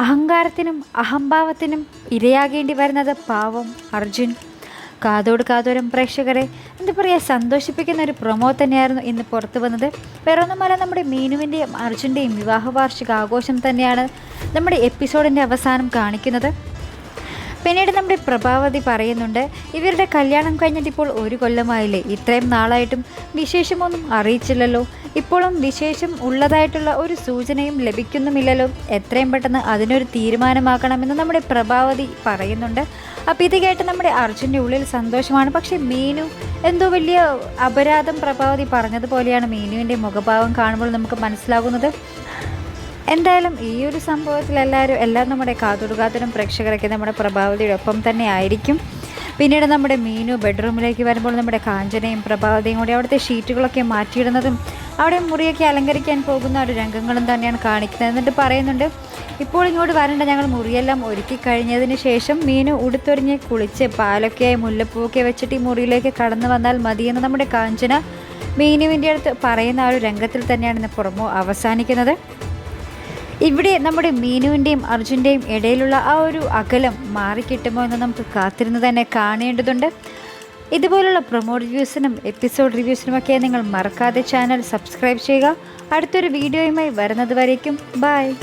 അഹങ്കാരത്തിനും അഹംഭാവത്തിനും ഇരയാകേണ്ടി വരുന്നത് പാവം അർജുൻ. കാതോട് കാതോരം പ്രേക്ഷകരെ എന്താ പറയുക സന്തോഷിപ്പിക്കുന്ന ഒരു പ്രൊമോ തന്നെയായിരുന്നു ഇന്ന് പുറത്തു വന്നത്. വേറൊന്നുമല്ല നമ്മുടെ മീനുവിന്റെയും അർജുന്റെയും വിവാഹ വാർഷിക ആഘോഷം തന്നെയാണ് നമ്മുടെ എപ്പിസോഡിന്റെ അവസാനം കാണിക്കുന്നത്. പിന്നീട് നമ്മുടെ പ്രഭാവതി പറയുന്നുണ്ട് ഇവരുടെ കല്യാണം കഴിഞ്ഞിട്ട് ഇപ്പോൾ ഒരു കൊല്ലമായില്ലേ? ഇത്രയും നാളായിട്ടും വിശേഷമൊന്നും അറിയിച്ചില്ലല്ലോ. ഇപ്പോഴും വിശേഷം ഉള്ളതായിട്ടുള്ള ഒരു സൂചനയും ലഭിക്കുന്നുമില്ലല്ലോ. എത്രയും പെട്ടെന്ന് അതിനൊരു തീരുമാനമാക്കണമെന്ന് നമ്മുടെ പ്രഭാവതി പറയുന്നുണ്ട്. അപ്പോൾ ഇത് കേട്ട് നമ്മുടെ അർജുന്റെ ഉള്ളിൽ സന്തോഷമാണ്. പക്ഷേ മീനു എന്തോ വലിയ അപരാധം പ്രഭാവതി പറഞ്ഞതുപോലെയാണ് മീനുവിന്റെ മുഖഭാവം കാണുമ്പോൾ നമുക്ക് മനസ്സിലാകുന്നത്. എന്തായാലും ഈ ഒരു സംഭവത്തിൽ എല്ലാവരും എല്ലാം നമ്മുടെ കാതുടുകാത്തരം പ്രേക്ഷകരൊക്കെ നമ്മുടെ പ്രഭാവതിയുടെ ഒപ്പം തന്നെ ആയിരിക്കും. പിന്നീട് നമ്മുടെ മീനു ബെഡ്റൂമിലേക്ക് വരുമ്പോൾ നമ്മുടെ കാഞ്ചനയും പ്രഭാവതിയും കൂടി അവിടുത്തെ ഷീറ്റുകളൊക്കെ മാറ്റിയിടുന്നതും അവിടെ മുറിയൊക്കെ അലങ്കരിക്കാൻ പോകുന്ന ഒരു രംഗങ്ങളും തന്നെയാണ് കാണിക്കുന്നത് എന്നിട്ട് പറയുന്നുണ്ട് ഇപ്പോൾ ഇങ്ങോട്ട് വരേണ്ട ഞങ്ങൾ മുറിയെല്ലാം ഒരുക്കി കഴിഞ്ഞതിന് ശേഷം മീനു ഉടുത്തൊരിഞ്ഞ് കുളിച്ച് പാലൊക്കെ മുല്ലപ്പൂവൊക്കെ വെച്ചിട്ട് ഈ മുറിയിലേക്ക് കടന്നു വന്നാൽ മതിയെന്ന് നമ്മുടെ കാഞ്ചന മീനുവിന്റെ അടുത്ത് പറയുന്ന ആ ഒരു രംഗത്തിൽ തന്നെയാണ് ഇന്ന് പുറമോ അവസാനിക്കുന്നത്. ഇവിടെ നമ്മുടെ മീനുവിന്റെയും അർജുന്റെയും ഇടയിലുള്ള ആ ഒരു അകലം മാറിക്കിട്ടുമോ എന്ന് നമുക്ക് കാത്തിരുന്ന് തന്നെ കാണേണ്ടതുണ്ട്. ഇതുപോലുള്ള പ്രൊമോ റിവ്യൂസിനും എപ്പിസോഡ് റിവ്യൂസിനുമൊക്കെ നിങ്ങൾ മറക്കാതെ ചാനൽ സബ്സ്ക്രൈബ് ചെയ്യുക. അടുത്തൊരു വീഡിയോയുമായി വരുന്നത് വരേക്കും. ബൈ